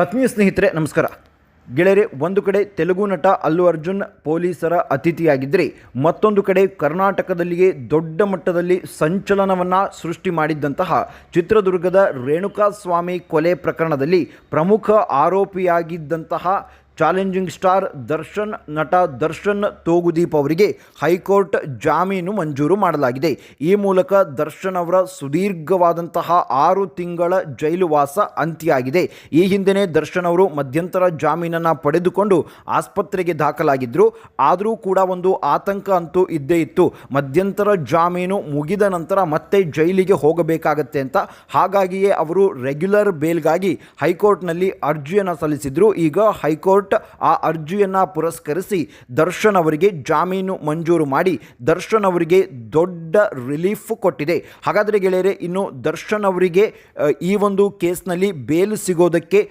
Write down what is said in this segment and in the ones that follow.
ಆತ್ಮೀಯ ಸ್ನೇಹಿತರೆ, ನಮಸ್ಕಾರ. ಗೆಳೆಯರೆ, ಒಂದು ಕಡೆ ತೆಲುಗು ನಟ ಅಲ್ಲು ಅರ್ಜುನ್ ಪೊಲೀಸರ ಅತಿಥಿಯಾಗಿದ್ದರೆ, ಮತ್ತೊಂದು ಕಡೆ ಕರ್ನಾಟಕದಲ್ಲಿಯೇ ದೊಡ್ಡ ಮಟ್ಟದಲ್ಲಿ ಸಂಚಲನವನ್ನು ಸೃಷ್ಟಿ ಮಾಡಿದ್ದಂತಹ ಚಿತ್ರದುರ್ಗದ ರೇಣುಕಾಸ್ವಾಮಿ ಕೊಲೆ ಪ್ರಕರಣದಲ್ಲಿ ಪ್ರಮುಖ ಆರೋಪಿಯಾಗಿದ್ದಂತಹ ಚಾಲೆಂಜಿಂಗ್ ಸ್ಟಾರ್ ದರ್ಶನ್, ನಟ ದರ್ಶನ್ ತೋಗುದೀಪ್ ಅವರಿಗೆ ಹೈಕೋರ್ಟ್ ಜಾಮೀನು ಮಂಜೂರು ಮಾಡಲಾಗಿದೆ. ಈ ಮೂಲಕ ದರ್ಶನ್ ಅವರ ಸುದೀರ್ಘವಾದಂತಹ ಆರು ತಿಂಗಳ ಜೈಲುವಾಸ ಅಂತ್ಯಾಗಿದೆ ಈ ಹಿಂದೆಯೇ ದರ್ಶನ್ ಅವರು ಮಧ್ಯಂತರ ಜಾಮೀನನ್ನು ಪಡೆದುಕೊಂಡು ಆಸ್ಪತ್ರೆಗೆ ದಾಖಲಾಗಿದ್ದರು ಆದರೂ ಕೂಡ ಒಂದು ಆತಂಕ ಅಂತೂ ಇದ್ದೇ ಇತ್ತು. ಮಧ್ಯಂತರ ಜಾಮೀನು ಮುಗಿದ ನಂತರ ಮತ್ತೆ ಜೈಲಿಗೆ ಹೋಗಬೇಕಾಗತ್ತೆ ಅಂತ. ಹಾಗಾಗಿಯೇ ಅವರು ರೆಗ್ಯುಲರ್ ಬೇಲ್ಗಾಗಿ ಹೈಕೋರ್ಟ್ನಲ್ಲಿ ಅರ್ಜಿಯನ್ನು ಸಲ್ಲಿಸಿದ್ರು. ಈಗ ಹೈಕೋರ್ಟ್ ಆ ಅರ್ಜಿಯನ್ನು ಪುರಸ್ಕರಿಸಿ ದರ್ಶನ್ ಅವರಿಗೆ ಜಾಮೀನು ಮಂಜೂರು ಮಾಡಿ ದರ್ಶನ್ ಅವರಿಗೆ ದೊಡ್ಡ ರಿಲೀಫ್ ಕೊಟ್ಟಿದೆ. ಹಾಗಾದರೆ ಗೆಳೆಯರೆ, ಇನ್ನು ದರ್ಶನ್ ಅವರಿಗೆ ಈ ಒಂದು ಕೇಸ್ನಲ್ಲಿ ಬೇಲ್ ಸಿಗೋದಕ್ಕೆ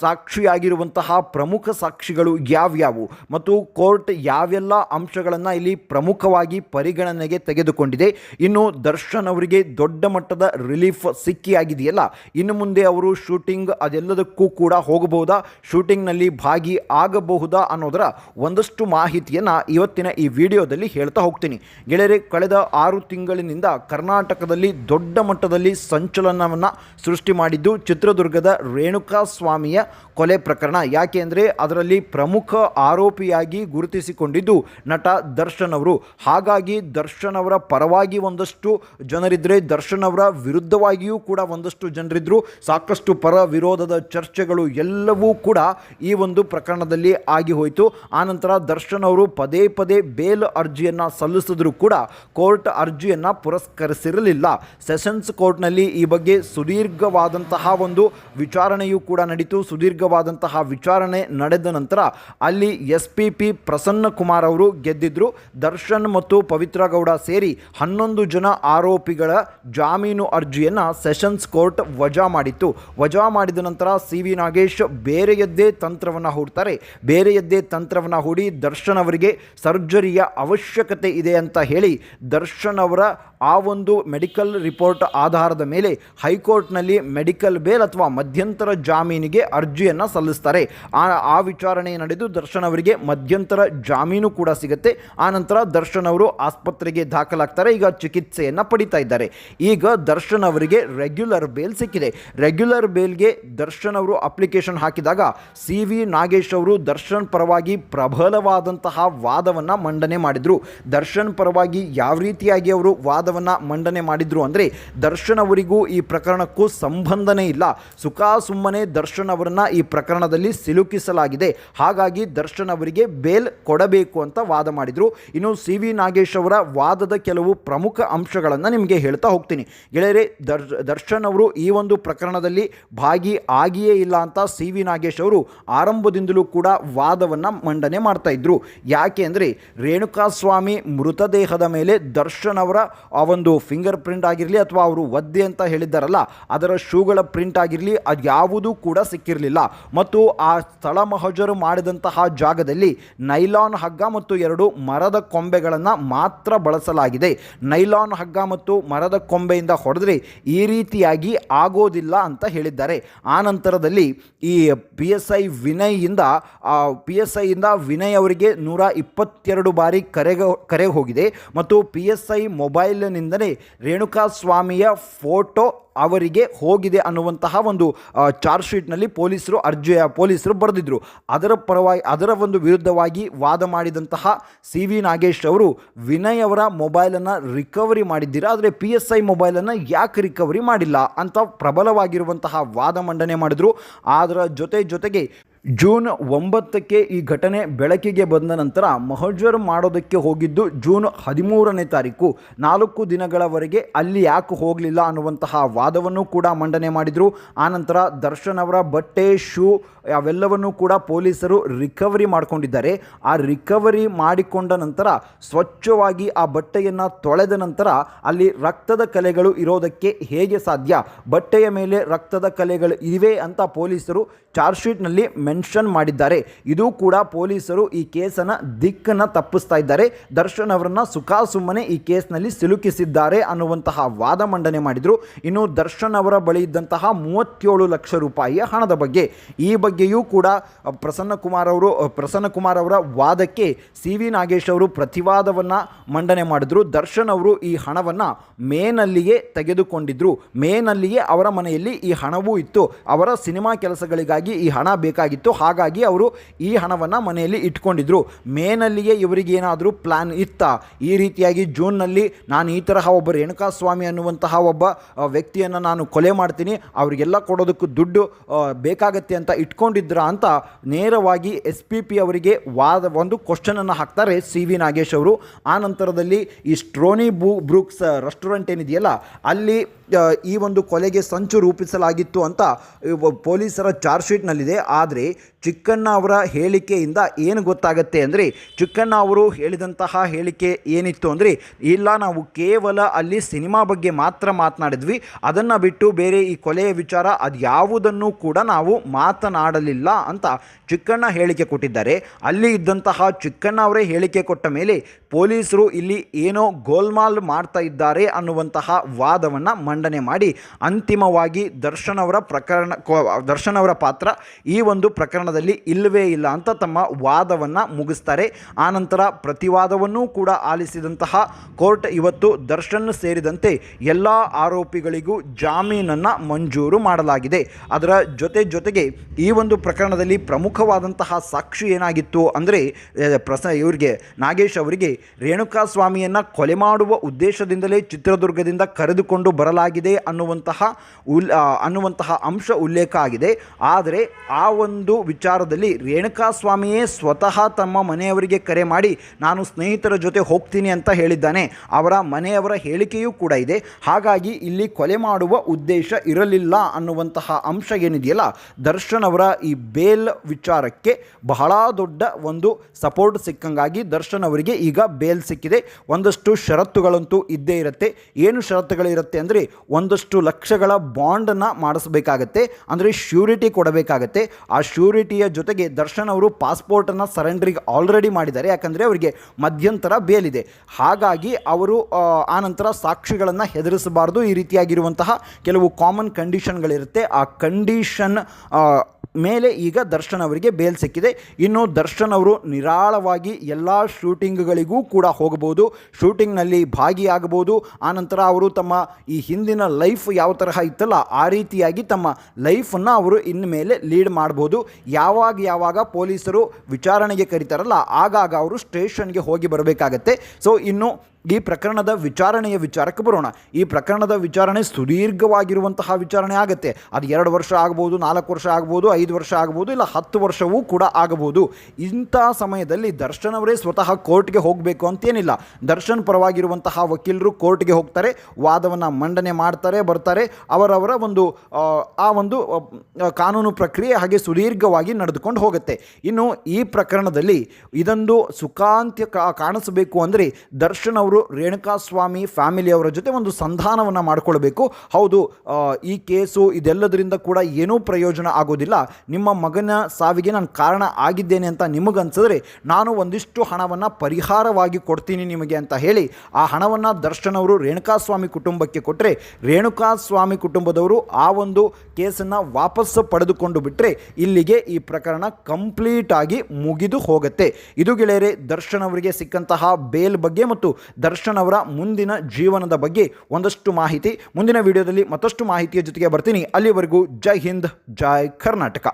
ಸಾಕ್ಷಿಯಾಗಿರುವಂತಹ ಪ್ರಮುಖ ಸಾಕ್ಷಿಗಳು ಯಾವ್ಯಾವು? ಮತ್ತು ಕೋರ್ಟ್ ಯಾವೆಲ್ಲ ಅಂಶಗಳನ್ನು ಇಲ್ಲಿ ಪ್ರಮುಖವಾಗಿ ಪರಿಗಣನೆಗೆ ತೆಗೆದುಕೊಂಡಿದೆ? ಇನ್ನು ದರ್ಶನ್ ಅವರಿಗೆ ದೊಡ್ಡ ಮಟ್ಟದ ರಿಲೀಫ್ ಸಿಕ್ಕಿಯಾಗಿದೆಯಲ್ಲ? ಇನ್ನು ಮುಂದೆ ಅವರು ಶೂಟಿಂಗ್ ಅದೆಲ್ಲದಕ್ಕೂ ಕೂಡ ಹೋಗಬಹುದಾ? ಶೂಟಿಂಗ್ನಲ್ಲಿ ಭಾಗಿ ಆಗಬಹುದಾ ಅನ್ನೋದರ ಒಂದಷ್ಟು ಮಾಹಿತಿಯನ್ನು ಇವತ್ತಿನ ಈ ವಿಡಿಯೋದಲ್ಲಿ ಹೇಳ್ತಾ ಹೋಗ್ತೀನಿ. ಗೆಳೆಯರೆ, ಕಳೆದ ಆರು ತಿಂಗಳಿನಿಂದ ಕರ್ನಾಟಕದಲ್ಲಿ ದೊಡ್ಡ ಮಟ್ಟದಲ್ಲಿ ಸಂಚಲನವನ್ನು ಸೃಷ್ಟಿ ಮಾಡಿದ್ದು ಚಿತ್ರದುರ್ಗದ ರೇಣುಕಾ ಸ್ವಾಮಿಯ ಕೊಲೆ ಪ್ರಕರಣ. ಯಾಕೆ ಅಂದರೆ ಅದರಲ್ಲಿ ಪ್ರಮುಖ ಆರೋಪಿಯಾಗಿ ಗುರುತಿಸಿಕೊಂಡಿದ್ದು ನಟ ದರ್ಶನ್ ಅವರು. ಹಾಗಾಗಿ ದರ್ಶನ್ ಅವರ ಪರವಾಗಿ ಒಂದಷ್ಟು ಜನರಿದ್ದರೆ ದರ್ಶನ್ ಅವರ ವಿರುದ್ಧವಾಗಿಯೂ ಕೂಡ ಒಂದಷ್ಟು ಜನರಿದ್ದರು ಸಾಕಷ್ಟು ಪರ ವಿರೋಧದ ಚರ್ಚೆಗಳು ಎಲ್ಲವೂ ಕೂಡ ಈ ಒಂದು ಪ್ರಕರಣದಲ್ಲಿ ಆಗಿ ಹೋಯಿತು. ಆನಂತರ ದರ್ಶನ್ ಅವರು ಪದೇ ಪದೇ ಬೇಲ್ ಅರ್ಜಿಯನ್ನು ಸಲ್ಲಿಸಿದ್ರು ಕೂಡ ಕೋರ್ಟ್ ಅರ್ಜಿಯನ್ನು ಪುರಸ್ಕರಿಸಿರಲಿಲ್ಲ. ಸೆಷನ್ಸ್ ಕೋರ್ಟ್ನಲ್ಲಿ ಈ ಬಗ್ಗೆ ಸುದೀರ್ಘವಾದಂತಹ ಒಂದು ವಿಚಾರಣೆಯೂ ಕೂಡ ನಡೀತು. ಸುದೀರ್ಘವಾದಂತಹ ವಿಚಾರಣೆ ನಡೆದ ನಂತರ ಅಲ್ಲಿ S P P Prasanna Kumar ಅವರು ಗೆದ್ದಿದ್ರು. ದರ್ಶನ್ ಮತ್ತು ಪವಿತ್ರ ಗೌಡ ಸೇರಿ ಹನ್ನೊಂದು ಜನ ಆರೋಪಿಗಳ ಜಾಮೀನು ಅರ್ಜಿಯನ್ನು ಸೆಷನ್ಸ್ ಕೋರ್ಟ್ ವಜಾ ಮಾಡಿತ್ತು. ವಜಾ ಮಾಡಿದ ನಂತರ ಸಿ ವಿ ನಾಗೇಶ್ ಬೇರೆಯದ್ದೇ ತಂತ್ರವನ್ನು ಹೂಡ್ತಾರೆ. ಬೇರೆಯದ್ದೇ ತಂತ್ರವನ್ನು ಹೂಡಿ ದರ್ಶನ್ ಅವರಿಗೆ ಸರ್ಜರಿಯ ಅವಶ್ಯಕತೆ ಇದೆ ಅಂತ ಹೇಳಿ ದರ್ಶನ್ ಅವರ ಆ ಒಂದು ಮೆಡಿಕಲ್ ರಿಪೋರ್ಟ್ ಆಧಾರದ ಮೇಲೆ ಹೈಕೋರ್ಟ್ನಲ್ಲಿ ಮೆಡಿಕಲ್ ಬೇಲ್ ಅಥವಾ ಮಧ್ಯಂತರ ಜಾಮೀನಿಗೆ ಅರ್ಜಿಯನ್ನು ಸಲ್ಲಿಸ್ತಾರೆ. ಆ ಆ ವಿಚಾರಣೆ ನಡೆದು ದರ್ಶನ್ ಅವರಿಗೆ ಮಧ್ಯಂತರ ಜಾಮೀನು ಕೂಡ ಸಿಗುತ್ತೆ. ಆನಂತರ ದರ್ಶನ್ ಅವರು ಆಸ್ಪತ್ರೆಗೆ ದಾಖಲಾಗ್ತಾರೆ. ಈಗ ಚಿಕಿತ್ಸೆಯನ್ನು ಪಡಿತಾ ಇದ್ದಾರೆ. ಈಗ ದರ್ಶನ್ ಅವರಿಗೆ ರೆಗ್ಯುಲರ್ ಬೇಲ್ ಸಿಕ್ಕಿದೆ. ರೆಗ್ಯುಲರ್ ಬೇಲ್ಗೆ ದರ್ಶನ್ ಅವರು ಅಪ್ಲಿಕೇಶನ್ ಹಾಕಿದಾಗ ಸಿ ವಿ ನಾಗೇಶ್ ಅವರು ದರ್ಶನ್ ಪರವಾಗಿ ಪ್ರಬಲವಾದಂತಹ ವಾದವನ್ನು ಮಂಡನೆ ಮಾಡಿದರು. ದರ್ಶನ್ ಪರವಾಗಿ ಯಾವ ರೀತಿಯಾಗಿ ಅವರು ವಾದವನ್ನು ಮಂಡನೆ ಮಾಡಿದ್ರು ಅಂದರೆ ದರ್ಶನ್ ಅವರಿಗೂ ಈ ಪ್ರಕರಣಕ್ಕೂ ಸಂಬಂಧನೇ ಇಲ್ಲ. ಸುಖ ಸುಮ್ಮನೆ ದರ್ಶನ್ ಅವರನ್ನು ಈ ಪ್ರಕರಣದಲ್ಲಿ ಸಿಲುಕಿಸಲಾಗಿದೆ. ಹಾಗಾಗಿ ದರ್ಶನ್ ಅವರಿಗೆ ಬೇಲ್ ಕೊಡಬೇಕು ಅಂತ ವಾದ ಮಾಡಿದರು. ಇನ್ನು ಸಿ ವಿ ನಾಗೇಶ್ ಅವರ ವಾದದ ಕೆಲವು ಪ್ರಮುಖ ಅಂಶಗಳನ್ನು ನಿಮಗೆ ಹೇಳ್ತಾ ಹೋಗ್ತೀನಿ. ಗೆಳೆಯರೆ, ದರ್, ದರ್ಶನ್ ಅವರು ಈ ಒಂದು ಪ್ರಕರಣದಲ್ಲಿ ಭಾಗಿ ಆಗಿಯೇ ಇಲ್ಲ ಅಂತ ಸಿ ವಿ ನಾಗೇಶ್ ಅವರು ಆರಂಭದಿಂದಲೂ ಕೂಡ ವಾದವನ್ನು ಮಂಡನೆ ಮಾಡ್ತಾ ಇದ್ರು. ಯಾಕೆ ಅಂದರೆ ರೇಣುಕಾಸ್ವಾಮಿ ಮೃತದೇಹದ ಮೇಲೆ ದರ್ಶನ್ ಅವರ ಆ ಒಂದು ಫಿಂಗರ್ ಪ್ರಿಂಟ್ ಆಗಿರಲಿ ಅಥವಾ ಅವರು ಒದ್ದೆ ಅಂತ ಹೇಳಿದ್ದಾರಲ್ಲ, ಅದರ ಶೂಗಳ ಪ್ರಿಂಟ್ ಆಗಿರಲಿ, ಅದು ಯಾವುದೂ ಕೂಡ ಸಿಕ್ಕಿರಲಿಲ್ಲ. ಮತ್ತು ಆ ಸ್ಥಳ ಮಹಜರು ಮಾಡಿದಂತಹ ಜಾಗದಲ್ಲಿ ನೈಲಾನ್ ಹಗ್ಗ ಮತ್ತು ಎರಡು ಮರದ ಕೊಂಬೆಗಳನ್ನು ಮಾತ್ರ ಬಳಸಲಾಗಿದೆ. ನೈಲಾನ್ ಹಗ್ಗ ಮತ್ತು ಮರದ ಕೊಂಬೆಯಿಂದ ಹೊಡೆದ್ರೆ ಈ ರೀತಿಯಾಗಿ ಆಗೋದಿಲ್ಲ ಅಂತ ಹೇಳಿದ್ದಾರೆ. ಆ ನಂತರದಲ್ಲಿ ಈ ಪಿ ಎಸ್ ಐ ವಿನಯ್ಯಿಂದ ಪಿ ಎಸ್ ಐಯಿಂದ ವಿನಯ್ ಅವರಿಗೆ ನೂರ ಇಪ್ಪತ್ತೆರಡು ಬಾರಿ ಕರೆಗೆ ಕರೆ ಹೋಗಿದೆ ಮತ್ತು ಪಿ ಎಸ್ ಐ ಮೊಬೈಲ್ನಿಂದಲೇ ರೇಣುಕಾ ಸ್ವಾಮಿಯ ಫೋಟೋ ಅವರಿಗೆ ಹೋಗಿದೆ ಅನ್ನುವಂತಹ ಒಂದು ಚಾರ್ಜ್ ಶೀಟ್ನಲ್ಲಿ ಪೊಲೀಸರು ಅರ್ಜಿ ಪೊಲೀಸರು ಬರೆದಿದ್ದರು ಅದರ ಪರವಾಗಿ, ಅದರ ಒಂದು ವಿರುದ್ಧವಾಗಿ ವಾದ ಮಾಡಿದಂತಹ ಸಿ ವಿ ನಾಗೇಶ್ ಅವರು ವಿನಯ್ ಅವರ ಮೊಬೈಲನ್ನು ರಿಕವರಿ ಮಾಡಿದ್ದೀರಾ? ಆದರೆ ಪಿ ಎಸ್ ಐ ಮೊಬೈಲನ್ನು ಯಾಕೆ ರಿಕವರಿ ಮಾಡಿಲ್ಲ? ಅಂತ ಪ್ರಬಲವಾಗಿರುವಂತಹ ವಾದ ಮಂಡನೆ ಮಾಡಿದ್ರು. ಅದರ ಜೊತೆ ಜೊತೆಗೆ ಜೂನ್ ಒಂಬತ್ತಕ್ಕೆ ಈ ಘಟನೆ ಬೆಳಕಿಗೆ ಬಂದ ನಂತರ ಮಹಜರ್ ಮಾಡೋದಕ್ಕೆ ಹೋಗಿದ್ದು ಜೂನ್ ಹದಿಮೂರನೇ ತಾರೀಕು. ನಾಲ್ಕು ದಿನಗಳವರೆಗೆ ಅಲ್ಲಿ ಯಾಕೆ ಹೋಗಲಿಲ್ಲ ಅನ್ನುವಂತಹ ವಾದವನ್ನು ಕೂಡ ಮಂಡನೆ ಮಾಡಿದರು. ಆನಂತರ ದರ್ಶನ್ ಅವರ ಬಟ್ಟೆ, ಶೂ ಅವೆಲ್ಲವನ್ನು ಕೂಡ ಪೊಲೀಸರು ರಿಕವರಿ ಮಾಡಿಕೊಂಡಿದ್ದಾರೆ. ಆ ರಿಕವರಿ ಮಾಡಿಕೊಂಡ ನಂತರ ಸ್ವಚ್ಛವಾಗಿ ಆ ಬಟ್ಟೆಯನ್ನು ತೊಳೆದ ನಂತರ ಅಲ್ಲಿ ರಕ್ತದ ಕಲೆಗಳು ಇರೋದಕ್ಕೆ ಹೇಗೆ ಸಾಧ್ಯ? ಬಟ್ಟೆಯ ಮೇಲೆ ರಕ್ತದ ಕಲೆಗಳು ಇವೆ ಅಂತ ಪೊಲೀಸರು ಚಾರ್ಜ್ ಶೀಟ್ನಲ್ಲಿ ಮೆನ್ ಮೆನ್ಷನ್ ಮಾಡಿದ್ದಾರೆ. ಇದು ಕೂಡ ಪೊಲೀಸರು ಈ ಕೇಸನ್ನು ದಿಕ್ಕನ್ನು ತಪ್ಪಿಸ್ತಾ ಇದ್ದಾರೆ. ದರ್ಶನ್ ಅವರನ್ನ ಸುಖಾಸುಮ್ಮನೆ ಈ ಕೇಸ್ನಲ್ಲಿ ಸಿಲುಕಿಸಿದ್ದಾರೆ ಅನ್ನುವಂತಹ ವಾದ ಮಂಡನೆ ಮಾಡಿದರು. ಇನ್ನು ದರ್ಶನ್ ಅವರ ಬಳಿ ಇದ್ದಂತಹ ಮೂವತ್ತೇಳು ಲಕ್ಷ ರೂಪಾಯಿಯ ಹಣದ ಬಗ್ಗೆ, ಈ ಬಗ್ಗೆಯೂ ಕೂಡ ಪ್ರಸನ್ನ ಕುಮಾರ್ ಅವರು ಪ್ರಸನ್ನ ಕುಮಾರ್ ಅವರ ವಾದಕ್ಕೆ ಸಿ ವಿ ನಾಗೇಶ್ ಅವರು ಪ್ರತಿವಾದವನ್ನು ಮಂಡನೆ ಮಾಡಿದ್ರು. ದರ್ಶನ್ ಅವರು ಈ ಹಣವನ್ನು ಮೇನಲ್ಲಿಯೇ ತೆಗೆದುಕೊಂಡಿದ್ರು. ಮೇನಲ್ಲಿಯೇ ಅವರ ಮನೆಯಲ್ಲಿ ಈ ಹಣವೂ ಇತ್ತು. ಅವರ ಸಿನಿಮಾ ಕೆಲಸಗಳಿಗಾಗಿ ಈ ಹಣ ಬೇಕಾಗಿತ್ತು. ಹಾಗಾಗಿ ಅವರು ಈ ಹಣವನ್ನು ಮನೆಯಲ್ಲಿ ಇಟ್ಕೊಂಡಿದ್ರು. ಮೇನಲ್ಲಿಯೇ ಇವರಿಗೆ ಏನಾದರೂ ಪ್ಲ್ಯಾನ್ ಇತ್ತ? ಈ ರೀತಿಯಾಗಿ ಜೂನ್ನಲ್ಲಿ ನಾನು ಈ ತರಹ ಒಬ್ಬ ರೇಣುಕಾ ಸ್ವಾಮಿ ಅನ್ನುವಂತಹ ಒಬ್ಬ ವ್ಯಕ್ತಿಯನ್ನು ನಾನು ಕೊಲೆ ಮಾಡ್ತೀನಿ. ಅವರಿಗೆಲ್ಲ ಕೊಡೋದಕ್ಕೂ ದುಡ್ಡು ಬೇಕಾಗತ್ತೆ ಅಂತ ಇಟ್ಕೊಂಡಿದ್ರ ಅಂತ ನೇರವಾಗಿ ಎಸ್ ಪಿ ಪಿ ಅವರಿಗೆ ವಾದ, ಒಂದು ಕ್ವಶನನ್ನು ಹಾಕ್ತಾರೆ ಸಿ ವಿ ನಾಗೇಶ್ ಅವರು. ಆ ನಂತರದಲ್ಲಿ ಈ ಸ್ಟ್ರೋನಿ ಬೂ ಬ್ರೂಕ್ಸ್ ರೆಸ್ಟೋರೆಂಟ್ ಏನಿದೆಯಲ್ಲ, ಅಲ್ಲಿ ಈ ಒಂದು ಕೊಲೆಗೆ ಸಂಚು ರೂಪಿಸಲಾಗಿತ್ತು ಅಂತ ಪೊಲೀಸರ ಚಾರ್ಜ್ ಶೀಟ್ನಲ್ಲಿದೆ ಆದರೆ ಚಿಕ್ಕಣ್ಣ ಅವರ ಹೇಳಿಕೆಯಿಂದ ಏನು ಗೊತ್ತಾಗುತ್ತೆ ಅಂದರೆ, ಚಿಕ್ಕಣ್ಣ ಅವರು ಹೇಳಿದಂತಹ ಹೇಳಿಕೆ ಏನಿತ್ತು ಅಂದರೆ, ಇಲ್ಲ, ನಾವು ಕೇವಲ ಅಲ್ಲಿ ಸಿನಿಮಾ ಬಗ್ಗೆ ಮಾತ್ರ ಮಾತನಾಡಿದ್ವಿ. ಅದನ್ನು ಬಿಟ್ಟು ಬೇರೆ ಈ ಕೊಲೆಯ ವಿಚಾರ ಅದು ಯಾವುದನ್ನು ಕೂಡ ನಾವು ಮಾತನಾಡಲಿಲ್ಲ ಅಂತ ಚಿಕ್ಕಣ್ಣ ಹೇಳಿಕೆ ಕೊಟ್ಟಿದ್ದಾರೆ. ಅಲ್ಲಿ ಇದ್ದಂತಹ ಚಿಕ್ಕಣ್ಣ ಅವರೇ ಹೇಳಿಕೆ ಕೊಟ್ಟ ಮೇಲೆ ಪೊಲೀಸರು ಇಲ್ಲಿ ಏನೋ ಗೋಲ್ಮಾಲ್ ಮಾಡ್ತಾ ಇದ್ದಾರೆ ಅನ್ನುವಂತಹ ವಾದವನ್ನು ಮಂಡನೆ ಮಾಡಿ, ಅಂತಿಮವಾಗಿ ದರ್ಶನ್ ಅವರ ಪ್ರಕರಣ ದರ್ಶನ್ ಅವರ ಪಾತ್ರ ಈ ಒಂದು ಪ್ರಕರಣದಲ್ಲಿ ಇಲ್ಲವೇ ಇಲ್ಲ ಅಂತ ತಮ್ಮ ವಾದವನ್ನು ಮುಗಿಸ್ತಾರೆ. ಆನಂತರ ಪ್ರತಿವಾದವನ್ನೂ ಕೂಡ ಆಲಿಸಿದಂತಹ ಕೋರ್ಟ್ ಇವತ್ತು ದರ್ಶನ್ ಸೇರಿದಂತೆ ಎಲ್ಲ ಆರೋಪಿಗಳಿಗೂ ಜಾಮೀನನ್ನು ಮಂಜೂರು ಮಾಡಲಾಗಿದೆ. ಅದರ ಜೊತೆ ಜೊತೆಗೆ ಈ ಒಂದು ಪ್ರಕರಣದಲ್ಲಿ ಪ್ರಮುಖವಾದಂತಹ ಸಾಕ್ಷಿ ಏನಾಗಿತ್ತು ಅಂದರೆ ಪ್ರಸ, ಇವರಿಗೆ, ನಾಗೇಶ್ ಅವರಿಗೆ ರೇಣುಕಾ ಸ್ವಾಮಿಯನ್ನು ಕೊಲೆ ಮಾಡುವ ಉದ್ದೇಶದಿಂದಲೇ ಚಿತ್ರದುರ್ಗದಿಂದ ಕರೆದುಕೊಂಡು ಬರಲಾಗಿದೆ ಅನ್ನುವಂತಹ ಉಲ್ ಅನ್ನುವಂತಹ ಅಂಶ ಉಲ್ಲೇಖ ಆಗಿದೆ. ಆದರೆ ಆ ಒಂದು ವಿಚಾರದಲ್ಲಿ ರೇಣುಕಾ ಸ್ವಾಮಿಯೇ ಸ್ವತಃ ತಮ್ಮ ಮನೆಯವರಿಗೆ ಕರೆ ಮಾಡಿ, ನಾನು ಸ್ನೇಹಿತರ ಜೊತೆ ಹೋಗ್ತೀನಿ ಅಂತ ಹೇಳಿದ್ದಾನೆ. ಅವರ ಮನೆಯವರ ಹೇಳಿಕೆಯೂ ಕೂಡ ಇದೆ. ಹಾಗಾಗಿ ಇಲ್ಲಿ ಕೊಲೆ ಮಾಡುವ ಉದ್ದೇಶ ಇರಲಿಲ್ಲ ಅನ್ನುವಂತಹ ಅಂಶ ಏನಿದೆಯಲ್ಲ, ದರ್ಶನ್ ಅವರ ಈ ಬೇಲ್ ವಿಚಾರಕ್ಕೆ ಬಹಳ ದೊಡ್ಡ ಒಂದು ಸಪೋರ್ಟ್ ಸಿಕ್ಕಂಗಾಗಿ ದರ್ಶನ್ ಅವರಿಗೆ ಈಗ ಬೇಲ್ ಸಿಕ್ಕಿದೆ. ಒಂದಷ್ಟು ಷರತ್ತುಗಳಂತೂ ಇದ್ದೇ ಇರುತ್ತೆ. ಏನು ಷರತ್ತುಗಳಿರುತ್ತೆ ಅಂದರೆ, ಒಂದಷ್ಟು ಲಕ್ಷಗಳ ಬಾಂಡನ್ನು ಮಾಡಿಸಬೇಕಾಗತ್ತೆ. ಅಂದರೆ, ಶ್ಯೂರಿಟಿ ಕೊಡಬೇಕಾಗತ್ತೆ. ಆ ಶ್ಯೂರಿಟಿಯ ಜೊತೆಗೆ ದರ್ಶನ್ ಅವರು ಪಾಸ್ಪೋರ್ಟನ್ನು ಸರೆಂಡ್ರಿಗೆ ಆಲ್ರೆಡಿ ಮಾಡಿದ್ದಾರೆ. ಯಾಕಂದರೆ ಅವರಿಗೆ ಮಧ್ಯಂತರ ಬೇಲಿದೆ. ಹಾಗಾಗಿ ಅವರು ಆನಂತರ ಸಾಕ್ಷಿಗಳನ್ನು ಹೆದರಿಸಬಾರ್ದು. ಈ ರೀತಿಯಾಗಿರುವಂತಹ ಕೆಲವು ಕಾಮನ್ ಕಂಡೀಷನ್ಗಳಿರುತ್ತೆ ಆ ಕಂಡೀಷನ್ ಮೇಲೆ ಈಗ ದರ್ಶನ್ ಅವರಿಗೆ ಬೇಲ್ ಸಿಕ್ಕಿದೆ. ಇನ್ನು ದರ್ಶನ್ ಅವರು ನಿರಾಳವಾಗಿ ಎಲ್ಲ ಶೂಟಿಂಗ್ಗಳಿಗೂ ಕೂಡ ಹೋಗಬಹುದು. ಶೂಟಿಂಗ್ನಲ್ಲಿ ಭಾಗಿಯಾಗಬಹುದು. ಆನಂತರ ಅವರು ತಮ್ಮ ಈ ಹಿಂದಿನ ಲೈಫ್ ಯಾವ ತರಹ ಇತ್ತಲ್ಲ, ಆ ರೀತಿಯಾಗಿ ತಮ್ಮ ಲೈಫನ್ನು ಅವರು ಇನ್ನು ಮೇಲೆ ಲೀಡ್ ಮಾಡ್ಬೋದು. ಯಾವಾಗ ಯಾವಾಗ ಪೊಲೀಸರು ವಿಚಾರಣೆಗೆ ಕರೀತಾರಲ್ಲ, ಆಗಾಗ ಅವರು ಸ್ಟೇಷನ್ಗೆ ಹೋಗಿ ಬರಬೇಕಾಗತ್ತೆ. ಸೊ, ಇನ್ನು ಈ ಪ್ರಕರಣದ ವಿಚಾರಣೆಯ ವಿಚಾರಕ್ಕೆ ಬರೋಣ. ಈ ಪ್ರಕರಣದ ವಿಚಾರಣೆ ಸುದೀರ್ಘವಾಗಿರುವಂತಹ ವಿಚಾರಣೆ ಆಗುತ್ತೆ. ಅದು ಎರಡು ವರ್ಷ ಆಗ್ಬೋದು ನಾಲ್ಕು ವರ್ಷ ಆಗ್ಬೋದು ಐದು ವರ್ಷ ಆಗ್ಬೋದು ಇಲ್ಲ ಹತ್ತು ವರ್ಷವೂ ಕೂಡ ಆಗಬಹುದು ಇಂಥ ಸಮಯದಲ್ಲಿ ದರ್ಶನ್ ಅವರೇ ಸ್ವತಃ ಕೋರ್ಟ್ಗೆ ಹೋಗಬೇಕು ಅಂತೇನಿಲ್ಲ. ದರ್ಶನ್ ಪರವಾಗಿರುವಂತಹ ವಕೀಲರು ಕೋರ್ಟ್ಗೆ ಹೋಗ್ತಾರೆ ವಾದವನ್ನು ಮಂಡನೆ ಮಾಡ್ತಾರೆ ಬರ್ತಾರೆ. ಅವರವರ ಒಂದು ಆ, ಒಂದು ಕಾನೂನು ಪ್ರಕ್ರಿಯೆ ಹಾಗೆ ಸುದೀರ್ಘವಾಗಿ ನಡೆದುಕೊಂಡು ಹೋಗುತ್ತೆ. ಇನ್ನು ಈ ಪ್ರಕರಣದಲ್ಲಿ ಇದೊಂದು ಸುಖಾಂತ್ಯ ಕಾಣಿಸಬೇಕು ಅಂದರೆ ದರ್ಶನ್ ಅವರು ರೇಣುಕಾಸ್ವಾಮಿ ಫ್ಯಾಮಿಲಿಯವರ ಜೊತೆ ಒಂದು ಸಂಧಾನವನ್ನು ಮಾಡಿಕೊಳ್ಬೇಕು. ಹೌದು ಈ ಕೇಸು ಇದೆಲ್ಲದರಿಂದ ಕೂಡ ಏನೂ ಪ್ರಯೋಜನ ಆಗೋದಿಲ್ಲ. ನಿಮ್ಮ ಮಗನ ಸಾವಿಗೆ ನಾನು ಕಾರಣ ಆಗಿದ್ದೇನೆ ಅಂತ ನಿಮಗನ್ಸಿದ್ರೆ ನಾನು ಒಂದಿಷ್ಟು ಹಣವನ್ನು ಪರಿಹಾರವಾಗಿ ಕೊಡ್ತೀನಿ ನಿಮಗೆ ಅಂತ ಹೇಳಿ ಆ ಹಣವನ್ನು ದರ್ಶನ್ ಅವರು ರೇಣುಕಾಸ್ವಾಮಿ ಕುಟುಂಬಕ್ಕೆ ಕೊಟ್ಟರೆ ರೇಣುಕಾಸ್ವಾಮಿ ಕುಟುಂಬದವರು ಆ ಒಂದು ಕೇಸನ್ನು ವಾಪಸ್ಸು ಪಡೆದುಕೊಂಡು ಬಿಟ್ಟರೆ ಇಲ್ಲಿಗೆ ಈ ಪ್ರಕರಣ ಕಂಪ್ಲೀಟ್ ಆಗಿ ಮುಗಿದು ಹೋಗುತ್ತೆ. ಇದು ಗೆಳೆಯರೆ ದರ್ಶನ್ ಅವರಿಗೆ ಸಿಕ್ಕಂತಹ ಬೇಲ್ ಬಗ್ಗೆ ಮತ್ತು ದರ್ಶನ್ ಅವರ ಮುಂದಿನ ಜೀವನದ ಬಗ್ಗೆ ಒಂದಷ್ಟು ಮಾಹಿತಿ. ಮುಂದಿನ ವಿಡಿಯೋದಲ್ಲಿ ಮತ್ತಷ್ಟು ಮಾಹಿತಿಯ ಜೊತೆಗೆ ಬರ್ತೀನಿ. ಅಲ್ಲಿವರೆಗೂ ಜೈ ಹಿಂದ್, ಜೈ ಕರ್ನಾಟಕ.